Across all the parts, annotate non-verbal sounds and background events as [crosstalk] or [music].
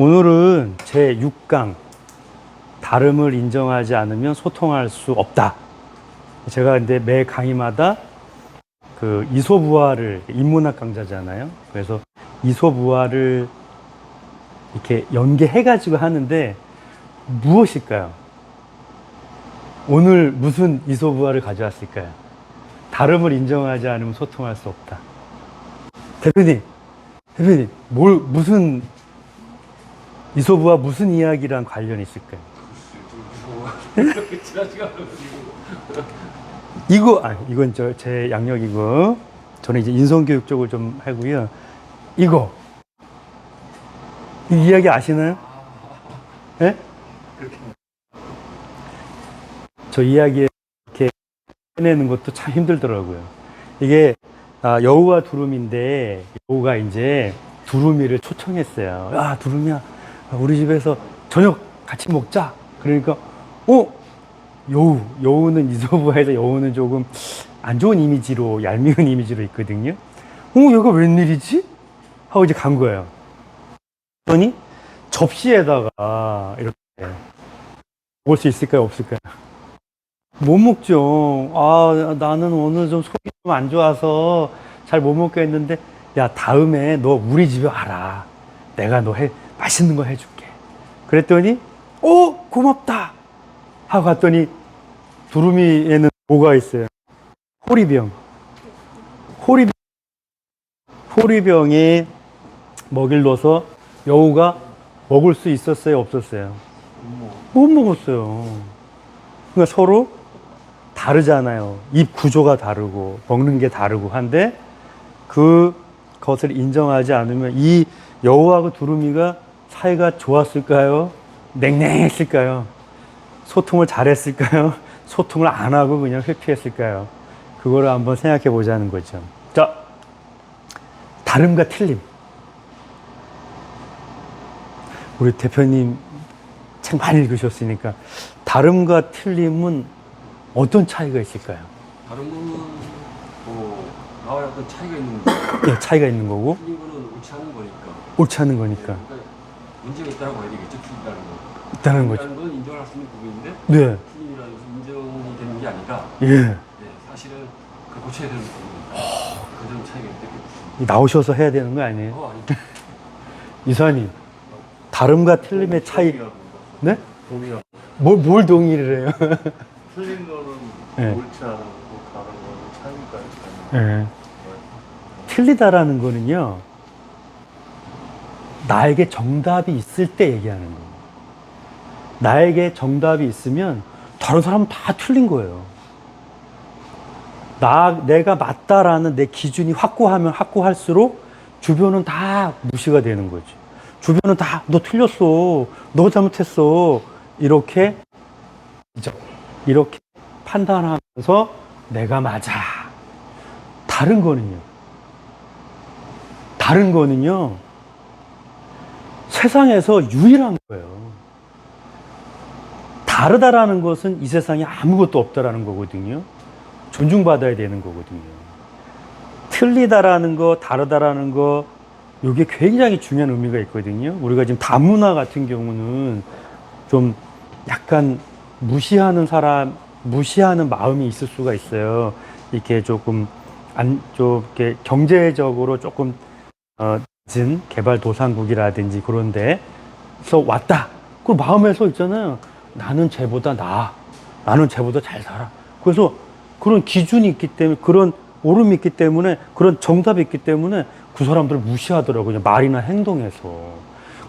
오늘은 제 6강 다름을 인정하지 않으면 소통할 수 없다. 제가 근데 매 강의마다 그 이소부화를 인문학 강좌잖아요. 그래서 이소부화를 이렇게 연계해 가지고 하는데 무엇일까요? 오늘 무슨 이소부화를 가져왔을까요? 다름을 인정하지 않으면 소통할 수 없다. 대표님, 대표님, 뭘 무슨 이소부와 무슨 이야기랑 관련이 있을까요? [laughs] 이거 아 이건 저 제 양력이고 저는 이제 인성교육 쪽을 좀 하고요. 이거 이 이야기 아시나요? 예? 저 이야기 이렇게 해내는 것도 참 힘들더라고요. 이게 아, 여우와 두루미인데 여우가 이제 두루미를 초청했어요. 아 두루미야, 우리 집에서 저녁 같이 먹자. 그러니까 어 여우 여우는 이소부화에서 여우는 조금 안 좋은 이미지로 얄미운 이미지로 있거든요. 어 얘가 웬일이지? 하고 이제 간 거예요. 그러니 접시에다가 이렇게 먹을 수 있을까요 없을까요? 못 먹죠. 아, 나는 오늘 좀 속이 좀 안 좋아서 잘 못 먹겠는데, 야, 다음에 너 우리 집에 와라. 내가 너 해, 맛있는 거 해줄게. 그랬더니, 오, 고맙다! 하고 갔더니, 두루미에는 뭐가 있어요? 호리병. 호리병. 호리병에 먹이를 넣어서 여우가 먹을 수 있었어요? 없었어요? 못 먹었어요. 그러니까 서로 다르잖아요. 입 구조가 다르고 먹는 게 다르고 한데 그 것을 인정하지 않으면 이 여우하고 두루미가 사이가 좋았을까요? 냉랭했을까요? 소통을 잘했을까요? [laughs] 소통을 안 하고 그냥 회피했을까요? 그거를 한번 생각해 보자는 거죠. 자, 다름과 틀림. 우리 대표님 책 많이 읽으셨으니까 다름과 틀림은 어떤 차이가 있을까요? 다른 거는 뭐 나와야 어떤 차이가 있는 거 예, 차이가 있는 거고 틀린 거는 옳지 않은 거니까 옳지 않은 거니까 그러니까 문제가 있다고 봐야 되겠죠 틀린다는 거 있다는 거죠. 건 인정할 수 있는 부분인데 네, 틀림이라는 것은 인정이 되는 게 아니라 예. 네, 사실은 그 고쳐야 되는 부분입니다 그점 차이가 있는데 나오셔서 해야 되는 거 아니에요? 어 아니 [laughs] 이사님, 다름과 틀림의 차이, 네? 동의하고 뭘, 뭘 동의를 해요? [laughs] 틀린 거는 네. 옳지 않은 거고 다른 거는 차이가 있다는 예. 틀리다라는 거는요, 나에게 정답이 있을 때 얘기하는 거예요. 나에게 정답이 있으면 다른 사람은 다 틀린 거예요. 나, 내가 맞다라는 내 기준이 확고하면 확고할수록 주변은 다 무시가 되는 거지. 주변은 다, 너 틀렸어. 너 잘못했어. 이렇게, 이렇게 판단하면서 내가 맞아. 다른 거는요. 다른 거는요. 세상에서 유일한 거예요. 다르다라는 것은 이 세상에 아무것도 없다라는 거거든요. 존중받아야 되는 거거든요. 틀리다라는 거, 다르다라는 거, 이게 굉장히 중요한 의미가 있거든요. 우리가 지금 다문화 같은 경우는 좀 약간 무시하는 사람, 무시하는 마음이 있을 수가 있어요. 이렇게 조금 안, 좀 이렇게 경제적으로 조금 어, 늦은 개발도상국이라든지 그런 데서 왔다. 그 마음에서 있잖아요. 나는 쟤보다 나아. 나는 쟤보다 잘 살아. 그래서 그런 기준이 있기 때문에, 그런 오름이 있기 때문에, 그런 정답이 있기 때문에 그 사람들을 무시하더라고요. 말이나 행동에서.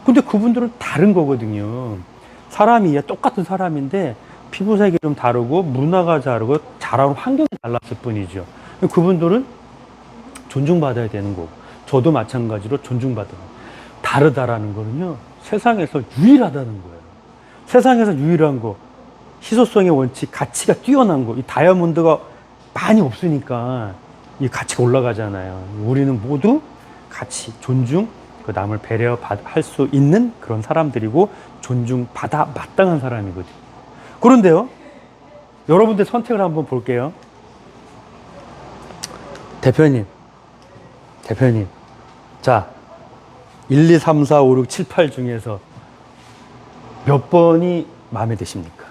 근데 그분들은 다른 거거든요. 사람이 똑같은 사람인데 피부색이 좀 다르고 문화가 다르고 자라온 환경이 달랐을 뿐이죠. 그분들은 존중받아야 되는 거고 저도 마찬가지로 존중받아요. 다르다라는 거는요 세상에서 유일하다는 거예요. 세상에서 유일한 거 희소성의 원칙, 가치가 뛰어난 거. 이 다이아몬드가 많이 없으니까 이 가치가 올라가잖아요. 우리는 모두 가치, 존중, 그 남을 배려할 수 있는 그런 사람들이고 존중받아 마땅한 사람이거든요. 그런데요, 여러분들 선택을 한번 볼게요. 대표님, 대표님. 자, 1, 2, 3, 4, 5, 6, 7, 8 중에서 몇 번이 마음에 드십니까?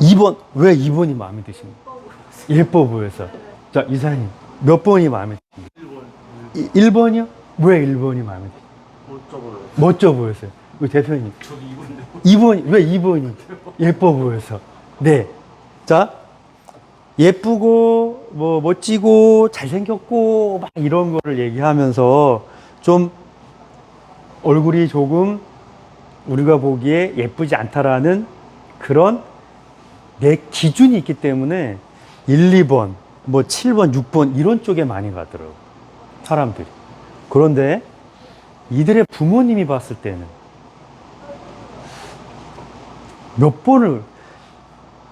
2번. 왜 2번이 마음에 드십니까? 예뻐 보여서. 자, 이사님. 몇 번이 마음에 드십니까? 1번 1번. 이요 왜 1번이 마음에 드십니까? 못 적어요. 멋져 보였어요. 우리 대표님. 저도 이분데 2번, 왜 2번이? 예뻐 보여서. 네. 자, 예쁘고, 뭐, 멋지고, 잘생겼고, 막 이런 거를 얘기하면서 좀 얼굴이 조금 우리가 보기에 예쁘지 않다라는 그런 내 기준이 있기 때문에 1, 2번, 뭐 7번, 6번 이런 쪽에 많이 가더라고. 사람들이. 그런데 이들의 부모님이 봤을 때는 몇 번을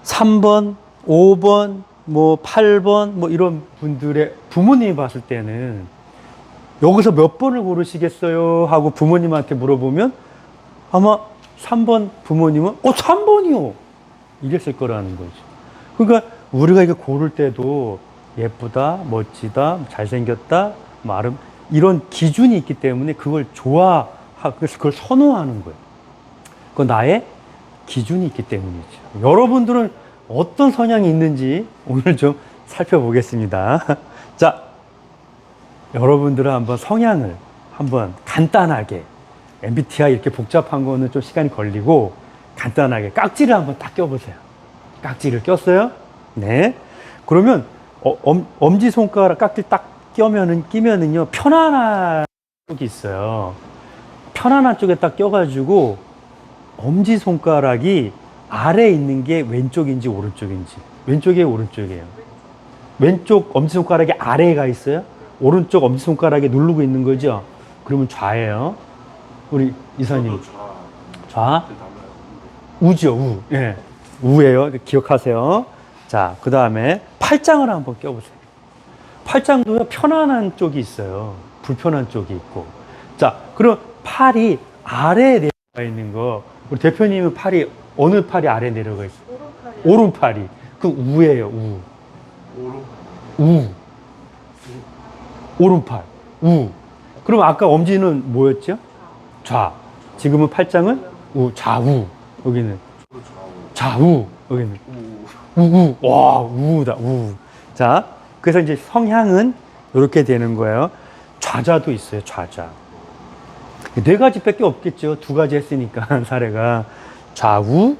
3번, 5번, 뭐 8번 뭐 이런 분들의 부모님이 봤을 때는 여기서 몇 번을 고르시겠어요? 하고 부모님한테 물어보면 아마 3번 부모님은 어 3번이요. 이랬을 거라는 거죠. 그러니까 우리가 이거 고를 때도 예쁘다, 멋지다, 잘생겼다, 뭐 아름 이런 기준이 있기 때문에 그걸 좋아하 그래서 그걸 선호하는 거예요. 그 나의 기준이 있기 때문이죠. 여러분들은 어떤 성향이 있는지 오늘 좀 살펴보겠습니다. [laughs] 자, 여러분들은 한번 성향을 한번 간단하게 MBTI 이렇게 복잡한 거는 좀 시간이 걸리고 간단하게 깍지를 한번 딱 껴보세요. 깍지를 꼈어요? 네. 그러면 어, 엄, 엄지 손가락 깍지 딱 껴면은 끼면은요 편안한 쪽이 있어요. 편안한 쪽에 딱 껴가지고 엄지 손가락이 아래에 있는 게 왼쪽인지 오른쪽인지. 왼쪽이에요 오른쪽이에요. 왼쪽 엄지 손가락이 아래에 가 있어요? 오른쪽 엄지 손가락에 누르고 있는 거죠? 그러면 좌예요. 우리 이사님. 좌. 좌? 그 달라요. 우죠 우. 예. 우예요. 기억하세요. 자 그 다음에 팔짱을 한번 껴보세요. 팔짱도 편안한 쪽이 있어요. 불편한 쪽이 있고. 자 그럼 팔이 아래에 내려가 있는 거. 우리 대표님은 팔이 어느 팔이 아래 내려가 있어요 오른팔이 그 우예요 우 오로 우. 오른팔. 우. 그럼 아까 엄지는 뭐였죠? 좌. 지금은 팔짱은 우. 좌우. 여기는 좌우. 좌우. 여기는 우. 우우. 와, 우우다. 우. 자, 그래서 이제 성향은 이렇게 되는 거예요. 좌자도 있어요. 좌자. 네 가지밖에 없겠죠. 두 가지 했으니까 [laughs] 사례가 좌우,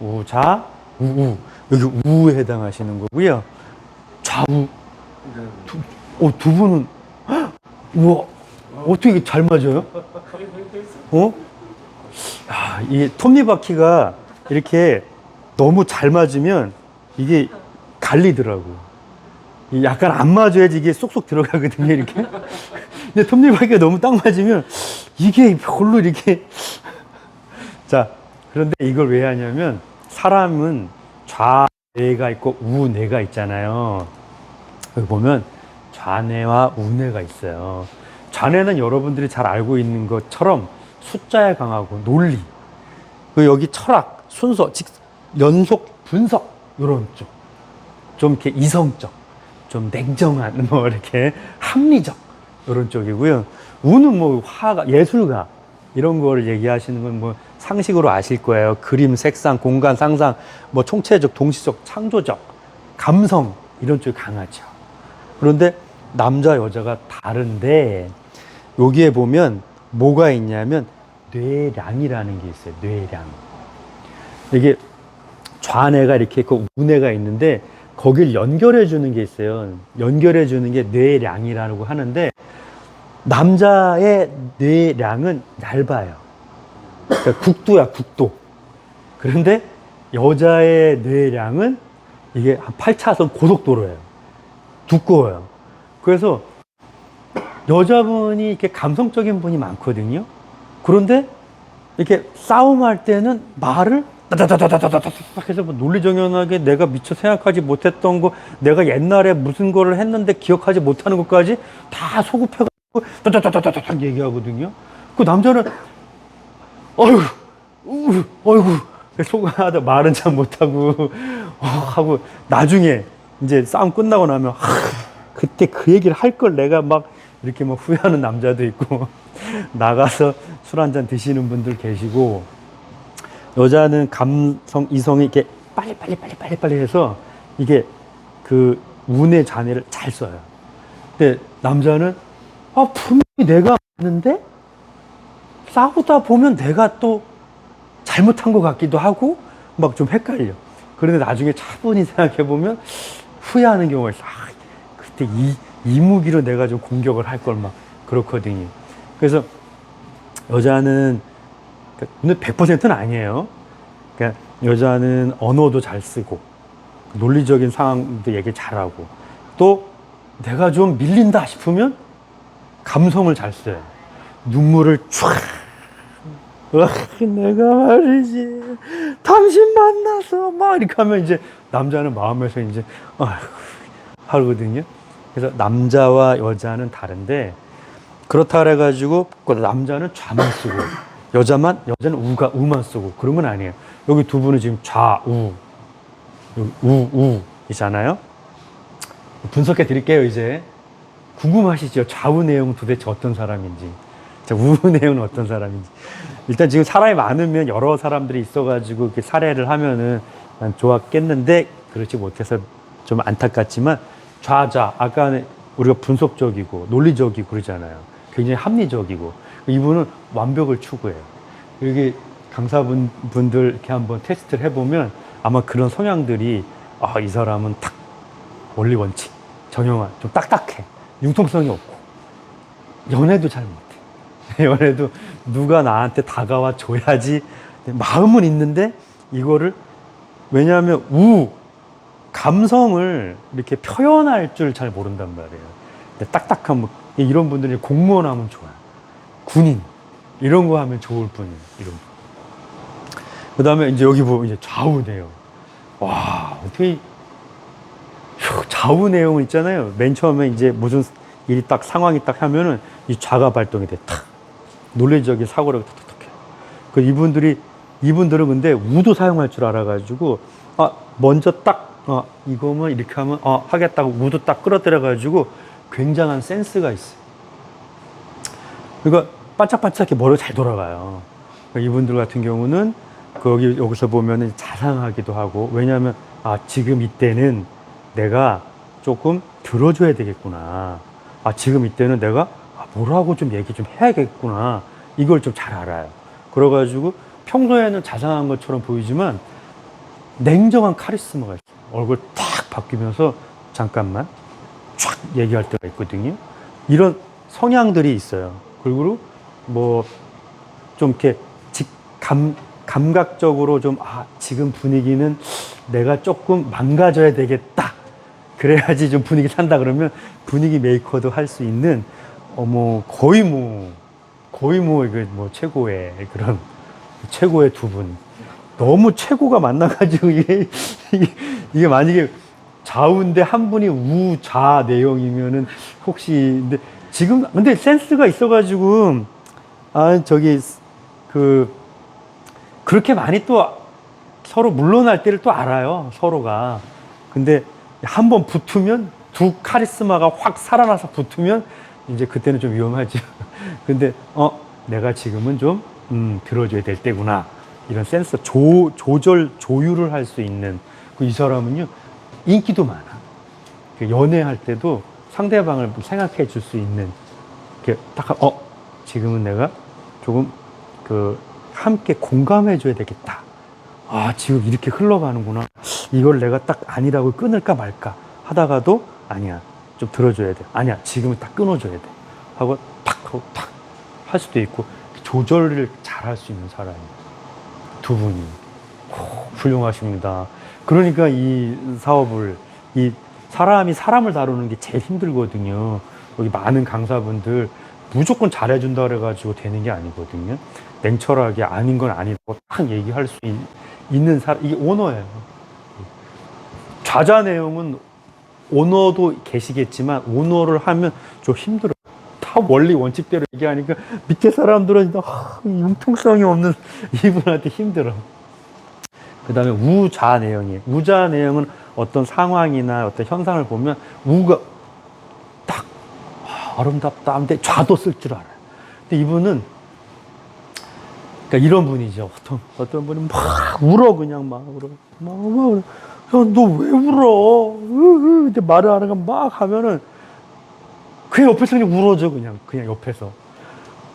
우자, 우우. 여기 우에 해당하시는 거고요. 좌우. 네. 어, 두 분은, 헉, 우와, 어떻게 이게 잘 맞아요? 어? 아, 이 톱니바퀴가 이렇게 너무 잘 맞으면 이게 갈리더라고. 이 약간 안 맞아야지 이게 쏙쏙 들어가거든요, 이렇게. 근데 톱니바퀴가 너무 딱 맞으면 이게 별로 이렇게. 자, 그런데 이걸 왜 하냐면 사람은 좌뇌가 있고 우뇌가 있잖아요. 여기 보면 좌뇌와 우뇌가 있어요. 좌뇌는 여러분들이 잘 알고 있는 것처럼 숫자에 강하고 논리, 그 여기 철학, 순서, 직, 연속, 분석 이런 쪽, 좀 이렇게 이성적, 좀 냉정한 [laughs] 뭐 이렇게 합리적 이런 쪽이고요. 우는 뭐 화가 예술가 이런 거를 얘기하시는 건뭐 상식으로 아실 거예요. 그림, 색상, 공간, 상상, 뭐 총체적, 동시적, 창조적, 감성 이런 쪽이 강하죠. 그런데 남자 여자가 다른데 여기에 보면 뭐가 있냐면 뇌량이라는 게 있어요. 뇌량. 이게 좌뇌가 이렇게 있고 우뇌가 있는데 거길 연결해 주는 게 있어요. 연결해 주는 게 뇌량이라고 하는데 남자의 뇌량은 얇아요. 그러니까 국도야, 국도. 그런데 여자의 뇌량은 이게 한 8차선 고속도로예요. 두꺼워요. 그래서 여자분이 이렇게 감성적인 분이 많거든요. 그런데 이렇게 싸움할 때는 말을 다다다다다다다닥 해서 뭐 논리정연하게 내가 미처 생각하지 못했던 거, 내가 옛날에 무슨 거를 했는데 기억하지 못하는 것까지 다 소급해가지고 다다다다다닥 얘기하거든요. 그 남자는 어휴, 우, 어이구, 속하다 말은 잘 못하고, 어, 하고, 나중에 이제 싸움 끝나고 나면, 하, 그때 그 얘기를 할 걸 내가 막 이렇게 뭐 후회하는 남자도 있고 [laughs] 나가서 술 한잔 드시는 분들 계시고 여자는 감성 이성이 이렇게 빨리 빨리 빨리 빨리 빨리 해서 이게 그 운의 잔해를 잘 써요. 근데 남자는 아 분명히 내가 맞는데 싸우다 보면 내가 또 잘못한 것 같기도 하고 막 좀 헷갈려. 그런데 나중에 차분히 생각해 보면 후회하는 경우가 있어. 아, 그때 이, 이 무기로 내가 좀 공격을 할 걸 막 그렇거든요. 그래서 여자는 근데 100%는 아니에요. 그러니까 여자는 언어도 잘 쓰고 논리적인 상황도 얘기 잘하고 또 내가 좀 밀린다 싶으면 감성을 잘 써요. 눈물을 촤. 와, 내가 말이지. 당신 만나서 막 이렇게 하면 이제 남자는 마음에서 이제 하거든요. 그래서 남자와 여자는 다른데 그렇다 그래 가지고 그 남자는 좌만 쓰고 여자만 여자는 우가 우만 쓰고 그런 건 아니에요. 여기 두 분은 지금 좌우 우우 이잖아요. 분석해 드릴게요 이제 궁금하시죠? 좌우 내용은 도대체 어떤 사람인지, 자, 내용은 어떤 사람인지. 일단 지금 사람이 많으면 여러 사람들이 있어가지고 이렇게 사례를 하면은 난 좋았겠는데 그렇지 못해서 좀 안타깝지만 좌자 아까 우리가 분석적이고 논리적이고 그러잖아요. 굉장히 합리적이고 이분은 완벽을 추구해요. 여기 강사분 분들 이렇게 한번 테스트를 해보면 아마 그런 성향들이 아 이 사람은 탁 원리 원칙 정형화 좀 딱딱해 융통성이 없고 연애도 잘 못해 연애도 누가 나한테 다가와 줘야지 마음은 있는데 이거를 왜냐하면 우 감성을 이렇게 표현할 줄 잘 모른단 말이에요 근데 딱딱한 뭐 이런 분들이 공무원 하면 좋아요 군인 이런 거 하면 좋을 뿐이에요 이런 분. 그 다음에 이제 여기 보면 이제 좌우 내용 와 어떻게 휴, 좌우 내용은 있잖아요. 맨 처음에 이제 무슨 일이 딱 상황이 딱 하면은 이 좌가 발동이 돼. 탁. 논리적인 사고력이 톡톡톡해. 그 이분들이 이분들은 근데 우도 사용할 줄 알아가지고 아 먼저 딱 어, 이거면 이렇게 하면 어, 하겠다고 우도 딱 끌어들여 가지고 굉장한 센스가 있어. 요 그러니까 반짝반짝하게 머리가 잘 돌아가요. 그러니까 이분들 같은 경우는 거기 여기서 보면은 자상하기도 하고 왜냐하면 아 지금 이때는 내가 조금 들어줘야 되겠구나. 아 지금 이때는 내가 아, 뭐라고 좀 얘기 좀 해야겠구나. 이걸 좀 잘 알아요. 그래가지고 평소에는 자상한 것처럼 보이지만 냉정한 카리스마가 있어요. 얼굴 탁 바뀌면서 잠깐만 촥 얘기할 때가 있거든요. 이런 성향들이 있어요. 그리고 뭐 좀 이렇게 직감 감각적으로 좀 아 지금 분위기는 내가 조금 망가져야 되겠다. 그래야지 좀 분위기 산다 그러면 분위기 메이커도 할 수 있는 어뭐 거의 뭐 거의 뭐 이거 뭐 최고의 그런 최고의 두 분. 너무 최고가 만나가지고 이게 이게, 이게 만약에 좌우인데 한 분이 우좌 내용이면은 혹시 근데 지금 근데 센스가 있어가지고 아 저기 그 그렇게 많이 또 서로 물러날 때를 또 알아요 서로가 근데 한 번 붙으면 두 카리스마가 확 살아나서 붙으면 이제 그때는 좀 위험하죠 [laughs] 근데 어 내가 지금은 좀 음, 들어줘야 될 때구나 이런 센스 조, 조절 조율을 할 수 있는 그 이 사람은요 인기도 많아 그 연애할 때도 상대방을 생각해 줄 수 있는 이렇게 딱 어 지금은 내가 조금 그 함께 공감해 줘야 되겠다. 아, 지금 이렇게 흘러가는구나. 이걸 내가 딱 아니라고 끊을까 말까 하다가도 아니야. 좀 들어줘야 돼. 아니야. 지금은 딱 끊어줘야 돼. 하고 탁 하고 탁할 수도 있고 조절을 잘 할 수 있는 사람이 두 분이 오, 훌륭하십니다. 그러니까 이 사업을 이 사람이 사람을 다루는 게 제일 힘들거든요. 여기 많은 강사분들 무조건 잘해준다 그래가지고 되는 게 아니거든요. 냉철하게 아닌 건 아니라고 딱 얘기할 수 있, 는 사람, 이게 오너예요. 좌자 내용은 오너도 계시겠지만 오너를 하면 좀 힘들어요. 다 원리 원칙대로 얘기하니까 밑에 사람들은 아, 융통성이 없는 [laughs] 이분한테 힘들어. 그 다음에 우좌 내용이에요. 우좌 내용은 어떤 상황이나 어떤 현상을 보면 우가 딱 아, 아름답다. 근데 좌도 쓸 줄 알아요. 근데 이분은 그러니까 이런 분이죠. 어떤 어떤 분은 막 울어 그냥 막 울어. 막, 막 울어. 야너왜 울어? 으, 으. 근데 말을 하는 거막 하면은 그 옆에서 그냥 울어줘 그냥 그냥 옆에서.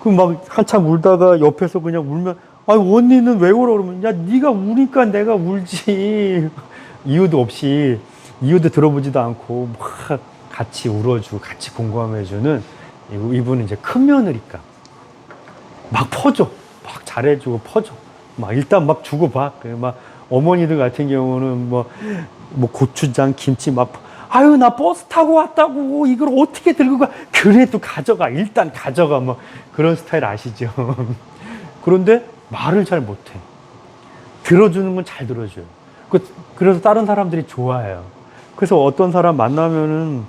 그 막 한참 울다가 옆에서 그냥 울면 아 언니는 왜 울어 그러면 야 네가 우니까 내가 울지 [laughs] 이유도 없이 이유도 들어보지도 않고 막 같이 울어주고 같이 공감해주는 이- 이분은 이제 큰 며느리니까 막 퍼줘 막 잘해주고 퍼줘 막 일단 막 주고 봐막 어머니들 같은 경우는 뭐, 뭐 고추장 김치 막 아유 나 버스 타고 왔다고 이걸 어떻게 들고 가? 그래도 가져가. 일단 가져가. 뭐 그런 스타일 아시죠? [laughs] 그런데 말을 잘 못해. 들어주는 건 잘 들어줘요. 그, 그래서 다른 사람들이 좋아해요. 그래서 어떤 사람 만나면은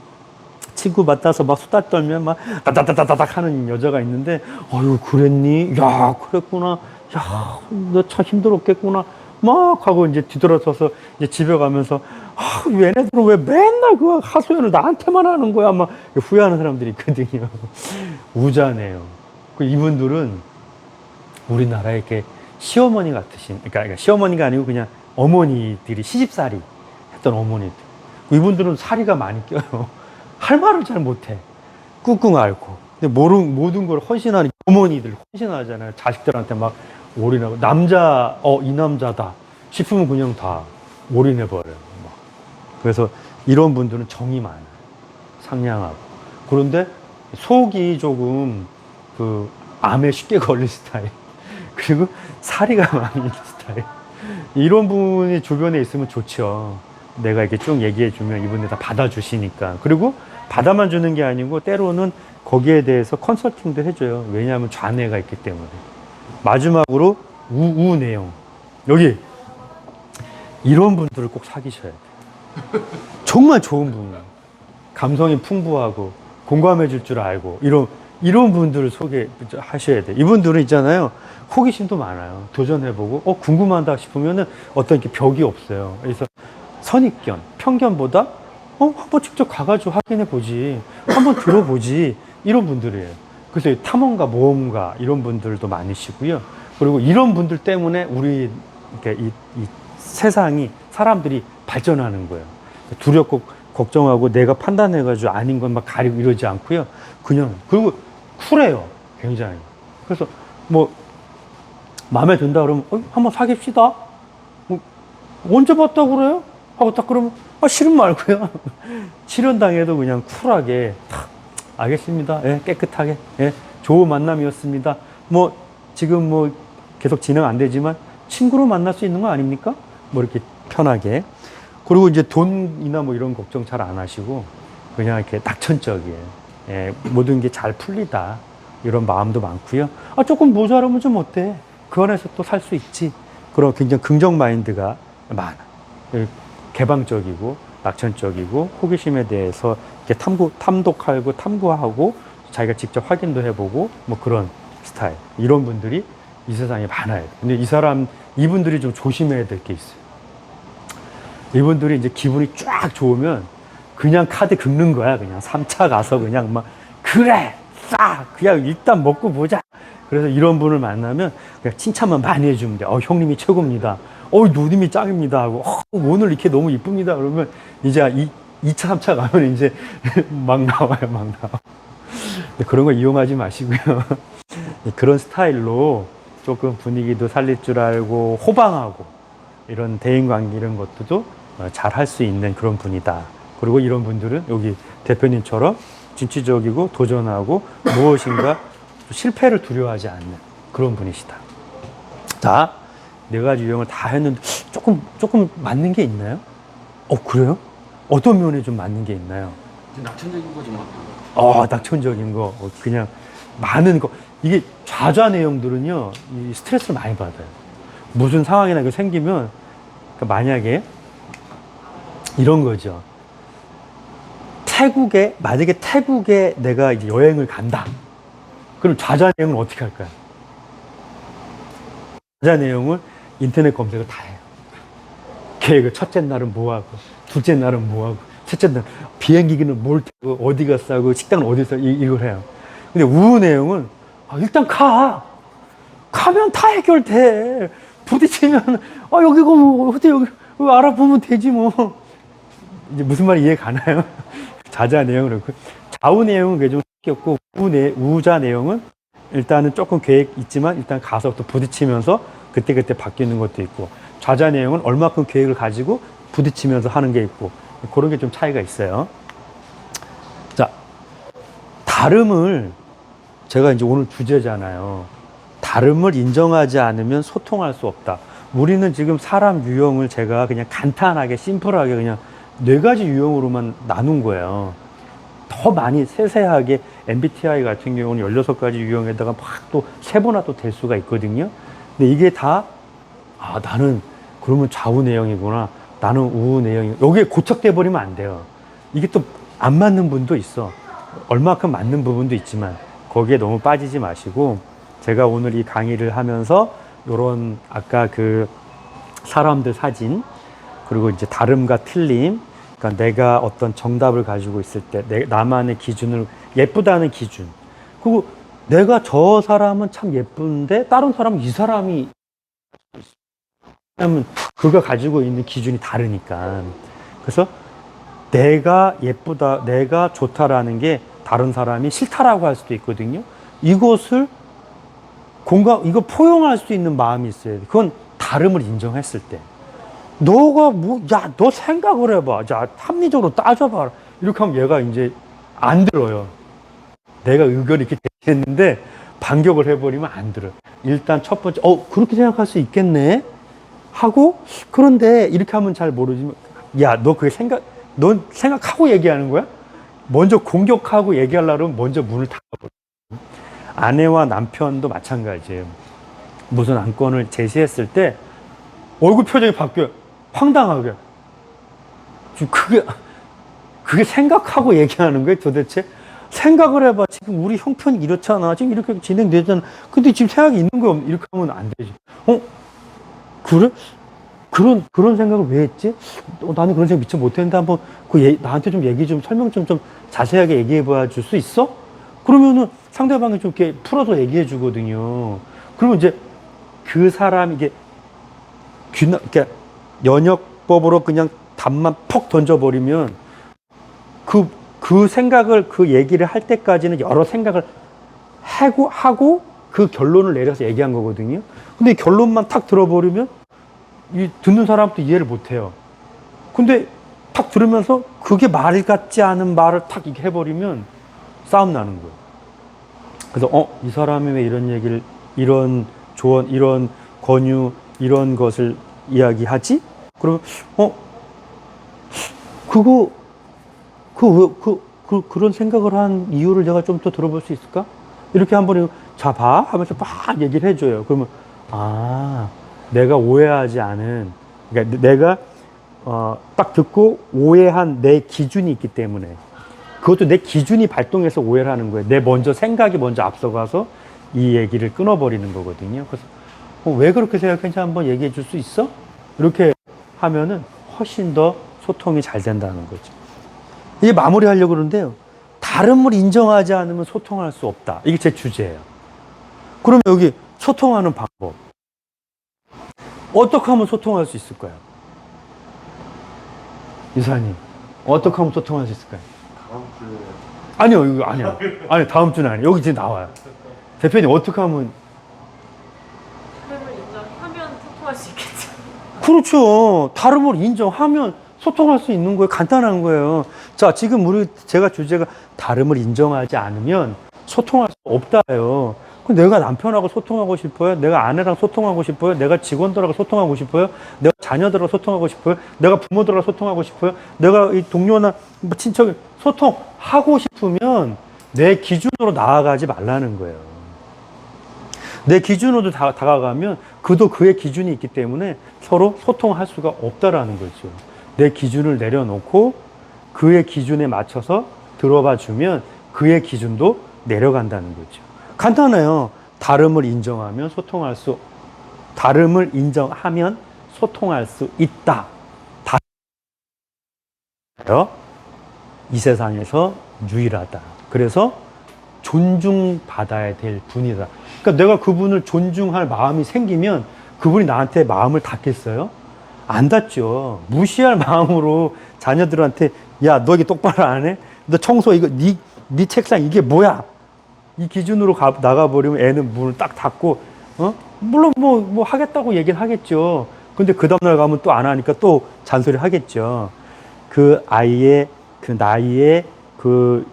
친구 만나서 막 수다 떨면 막 다다다다닥 하는 여자가 있는데 어유 그랬니? 야 그랬구나. 야 너 참 힘들었겠구나. 막 하고 이제 뒤돌아서서 이제 집에 가면서 아 얘네들은 왜 맨날 그 하소연을 나한테만 하는 거야? 막 후회하는 사람들이 있거든요. [laughs] 우자네요. 그 이분들은 우리나라에 이렇게 시어머니 같으신 그러니까, 그러니까 시어머니가 아니고 그냥 어머니들이 시집살이 했던 어머니들 이분들은 살이가 많이 껴요 [laughs] 할 말을 잘 못해 끙끙 앓고 근데 모든, 모든 걸 헌신하는 어머니들 헌신하잖아요 자식들한테 막 올인하고 남자 어 이 남자다 싶으면 그냥 다 올인해 버려요. 막. 그래서 이런 분들은 정이 많아요. 상냥하고. 그런데 속이 조금 그 암에 쉽게 걸릴 스타일. [laughs] 그리고 사리가 많이 스타일. 이런 분이 주변에 있으면 좋죠. 내가 이렇게 쭉 얘기해 주면 이분들 다 받아주시니까. 그리고 받아만 주는 게 아니고 때로는 거기에 대해서 컨설팅도 해줘요. 왜냐하면 좌뇌가 있기 때문에 마지막으로 우, 우 내용 여기 이런 분들을 꼭 사귀셔야 돼요 [laughs] 정말 좋은 분이에요 감성이 풍부하고 공감해 줄 줄 알고 이런 이런 분들을 소개하셔야 돼요. 이분들은 있잖아요. 호기심도 많아요. 도전해보고 어 궁금하다 싶으면은 어떤 이렇게 벽이 없어요. 그래서 선입견, 편견보다 어 한번 직접 가가지고 확인해 보지, 한번 들어보지 이런 분들이에요. 그래서 이 탐험가, 모험가 이런 분들도 많으시고요. 그리고 이런 분들 때문에 우리 이, 이 세상이 사람들이 발전하는 거예요. 두렵고 걱정하고 내가 판단해가지고 아닌 건 막 가리고 이러지 않고요. 그냥 그리고 쿨해요. 굉장히. 그래서 뭐 마음에 든다 그러면 어, 한번 사귀읍시다. 뭐, 언제 봤다 그래요? 하고 딱 그러면 아 싫은 말고요. [laughs] 실현 당해도 그냥 쿨하게 탁, 알겠습니다. 예, 깨끗하게 예, 좋은 만남이었습니다. 뭐 지금 뭐 계속 진행 안 되지만 친구로 만날 수 있는 거 아닙니까? 뭐 이렇게 편하게. 그리고 이제 돈이나 뭐 이런 걱정 잘 안 하시고 그냥 이렇게 낙천적이에요. 예, 모든 게 잘 풀리다. 이런 마음도 많고요. 아, 조금 모자라면 좀 어때? 그 안에서 또 살 수 있지. 그런 굉장히 긍정 마인드가 많아. 예, 개방적이고, 낙천적이고, 호기심에 대해서 이렇게 탐구, 탐독하고, 탐구하고, 자기가 직접 확인도 해보고, 뭐 그런 스타일. 이런 분들이 이 세상에 많아요. 근데 이 사람, 이분들이 좀 조심해야 될 게 있어요. 이분들이 이제 기분이 쫙 좋으면 그냥 카드 긁는 거야. 그냥 3차 가서 그냥 막, 그래! 싹! 그냥 일단 먹고 보자. 그래서 이런 분을 만나면 그냥 칭찬만 많이 해주면 돼. 어, 형님이 최고입니다. 어, 누님이 짱입니다. 하고, 어, 오늘 이렇게 너무 이쁩니다. 그러면 이제 이, 2차, 3차 가면 이제 [laughs] 막 나와요. 막 나와. 그런 거 이용하지 마시고요. [laughs] 그런 스타일로 조금 분위기도 살릴 줄 알고 호방하고 이런 대인관계 이런 것도 잘 할 수 있는 그런 분이다. 그리고 이런 분들은 여기 대표님처럼 진취적이고 도전하고 무엇인가 실패를 두려워하지 않는 그런 분이시다. 자, 네 가지 유형을 다 했는데 조금 조금 맞는 게 있나요? 어 그래요? 어떤 면에 좀 맞는 게 있나요? 낙천적인 거좀 막. 어, 낙천적인 거, 어, 그냥 많은 거. 이게 좌좌 내용들은요, 이 스트레스를 많이 받아요. 무슨 상황이나 이거 생기면, 그러니까 만약에 이런 거죠. 태국에, 만약에 태국에 내가 이제 여행을 간다. 그럼 좌좌 내용은 어떻게 할까요? 좌좌 내용을 인터넷 검색을 다 해요. 계획을 첫째 날은 뭐 하고, 둘째 날은 뭐 하고, 첫째는 비행기는 뭘 타고 어디가 싸고 식당은 어디서 이, 이걸 해요. 근데 우우 내용은 아, 일단 가. 가면 다 해결돼. 부딪히면 아 여기가 뭐 어디 여기 여기 알아보면 되지 뭐. 이제 무슨 말이 이해 가나요? 자자 내용은 그렇고 좌우 내용은 그게 좀 섞였고 우우 내, 우자 내용은 일단은 조금 계획 있지만 일단 가서 또 부딪히면서 그때 그때 바뀌는 것도 있고 좌자 내용은 얼마큼 계획을 가지고 부딪히면서 하는 게 있고 그런 게 좀 차이가 있어요. 자 다름을 제가 이제 오늘 주제잖아요. 다름을 인정하지 않으면 소통할 수 없다. 우리는 지금 사람 유형을 제가 그냥 간단하게 심플하게 그냥 네 가지 유형으로만 나눈 거예요. 더 많이 세세하게 MBTI 같은 경우는 16가지 유형에다가 막 또 세분화 또 될 수가 있거든요. 근데 이게 다, 아, 나는 그러면 좌우 내용이구나. 나는 우우 내용이 여기에 고착돼 버리면 안 돼요. 이게 또 안 맞는 분도 있어. 얼마큼 맞는 부분도 있지만 거기에 너무 빠지지 마시고 제가 오늘 이 강의를 하면서 요런 아까 그 사람들 사진 그리고 이제 다름과 틀림 그러니까 내가 어떤 정답을 가지고 있을 때 내, 나만의 기준을 예쁘다는 기준 그리고 내가 저 사람은 참 예쁜데 다른 사람은 이 사람이 왜냐면 그가 가지고 있는 기준이 다르니까 그래서 내가 예쁘다 내가 좋다라는 게 다른 사람이 싫다라고 할 수도 있거든요 이것을 공감 이거 포용할 수 있는 마음이 있어야 돼 그건 다름을 인정했을 때 너가 뭐, 야, 너 생각을 해봐. 자, 합리적으로 따져봐. 이렇게 하면 얘가 이제 안 들어요. 내가 의견이 이렇게 됐는데 반격을 해버리면 안 들어요. 일단 첫 번째, 어, 그렇게 생각할 수 있겠네? 하고, 그런데 이렇게 하면 잘 모르지만, 야, 너 그게 생각, 넌 생각하고 얘기하는 거야? 먼저 공격하고 얘기하려면 먼저 문을 닫아버려. 아내와 남편도 마찬가지예요. 무슨 안건을 제시했을 때 얼굴 표정이 바뀌어요. 황당하게. 지금 그게, 그게 생각하고 얘기하는 거예요, 도대체? 생각을 해봐. 지금 우리 형편이 이렇잖아. 지금 이렇게 진행되잖아. 근데 지금 생각이 있는 거 없- 이렇게 하면 안 되지. 어? 그래? 그런, 그런 생각을 왜 했지? 어, 나는 그런 생각 미처 못했는데 한번 그 얘- 나한테 좀 얘기 좀 설명 좀, 좀 자세하게 얘기해 봐 줄 수 있어? 그러면은 상대방이 좀 이렇게 풀어서 얘기해 주거든요. 그러면 이제 그 사람이 이게 귀나, 이렇게 연역법으로 그냥 답만 퍽 던져버리면 그, 그 생각을, 그 얘기를 할 때까지는 여러 생각을 하고, 하고 그 결론을 내려서 얘기한 거거든요. 근데 이 결론만 탁 들어버리면 이 듣는 사람도 이해를 못 해요. 근데 탁 들으면서 그게 말 같지 않은 말을 탁 이렇게 해버리면 싸움 나는 거예요. 그래서 어, 이 사람이 왜 이런 얘기를 이런 조언, 이런 권유, 이런 것을 이야기하지? 그러면 어, 그거 그, 그, 그, 그런 생각을 한 이유를 내가 좀 더 들어볼 수 있을까? 이렇게 한번, 자, 봐. 하면서 막 얘기를 해줘요. 그러면, 아, 내가 오해하지 않은, 그러니까 내가, 어, 딱 듣고 오해한 내 기준이 있기 때문에 그것도 내 기준이 발동해서 오해를 하는 거예요. 내 먼저 생각이 먼저 앞서가서 이 얘기를 끊어버리는 거거든요. 그래서 어, 왜 그렇게 생각했는지 한번 얘기해 줄 수 있어? 이렇게 하면은 훨씬 더 소통이 잘 된다는 거죠. 이제 마무리하려고 그러는데요. 다름을 인정하지 않으면 소통할 수 없다. 이게 제 주제예요. 그러면 여기 소통하는 방법. 어떻게 하면 소통할 수 있을까요? 이사님, 어떻게 하면 소통할 수 있을까요? 다음 주에 아니요, 이거 아니요. 아니, 다음 주는 아니에요. 여기 지금 나와요. 대표님, 어떻게 하면. 다름을 인정하면 소통할 수 있겠죠. 그렇죠. 다름을 인정하면 소통할 수 있는 거예요. 간단한 거예요. 자, 지금 우리, 제가 주제가 다름을 인정하지 않으면 소통할 수 없다예요. 그럼 내가 남편하고 소통하고 싶어요? 내가 아내랑 소통하고 싶어요? 내가 직원들하고 소통하고 싶어요? 내가 자녀들하고 소통하고 싶어요? 내가 부모들하고 소통하고 싶어요? 내가 이 동료나 뭐 친척 소통하고 싶으면 내 기준으로 나아가지 말라는 거예요. 내 기준으로 다, 다가가면 그도 그의 기준이 있기 때문에 서로 소통할 수가 없다라는 거죠. 내 기준을 내려놓고 그의 기준에 맞춰서 들어봐 주면 그의 기준도 내려간다는 거죠. 간단해요. 다름을 인정하면 소통할 수, 다름을 인정하면 소통할 수 있다. 다. 이 세상에서 유일하다. 그래서 존중받아야 될 분이다. 그러니까 내가 그분을 존중할 마음이 생기면 그분이 나한테 마음을 닫겠어요? 안 닫죠. 무시할 마음으로 자녀들한테 야, 너 이게 똑바로 안 해? 너 청소 이거 네, 네 책상 이게 뭐야? 이 기준으로 가, 나가버리면 애는 문을 딱 닫고, 어? 물론 뭐, 뭐 하겠다고 얘기는 하겠죠. 근데 그 다음날 가면 또 안 하니까 또 잔소리 하겠죠. 그 아이의 그 나이에 그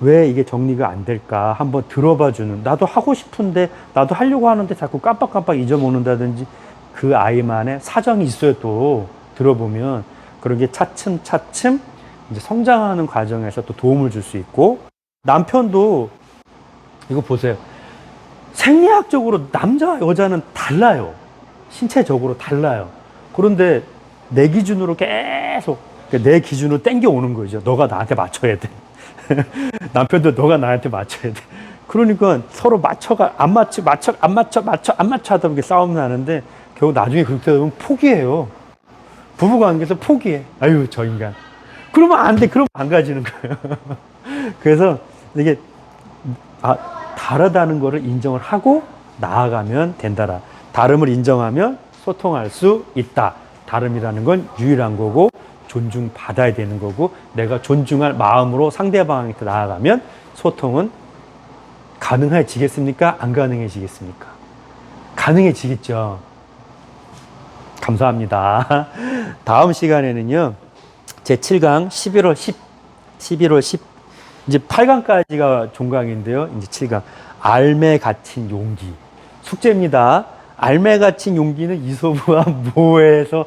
왜 이게 정리가 안 될까 한번 들어봐 주는 나도 하고 싶은데 나도 하려고 하는데 자꾸 깜빡깜빡 잊어먹는다든지 그 아이만의 사정이 있어요 또 들어보면 그런 게 차츰차츰 이제 성장하는 과정에서 또 도움을 줄 수 있고 남편도 이거 보세요 생리학적으로 남자와 여자는 달라요 신체적으로 달라요 그런데 내 기준으로 계속 그러니까 내 기준으로 땡겨 오는 거죠 너가 나한테 맞춰야 돼 [laughs] 남편도 너가 나한테 맞춰야 돼. 그러니까 서로 맞춰가 안 맞춰 맞춰 안 맞춰 맞춰 안 맞춰 하다 보니 싸움 나는데 결국 나중에 그렇게 되면 포기해요. 부부 관계에서 포기해. 아유 저 인간. 그러면 안 돼. 그러면 안 가지는 거예요. [laughs] 그래서 이게 아 다르다는 거를 인정을 하고 나아가면 된다라. 다름을 인정하면 소통할 수 있다. 다름이라는 건 유일한 거고 존중받아야 되는 거고 내가 존중할 마음으로 상대방한테 나아가면 소통은 가능해지겠습니까? 안 가능해지겠습니까? 가능해지겠죠. 감사합니다. [laughs] 다음 시간에는요. 제 7강 11월 10, 11월 10, 이제 8강까지가 종강인데요. 이제 7강. 알매 갇힌 용기. 숙제입니다. 알매 갇힌 용기는 이소부와 [laughs] 뭐에서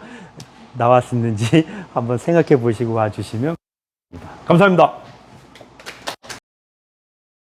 나왔었는지 한번 생각해 보시고 와주시면 감사합니다.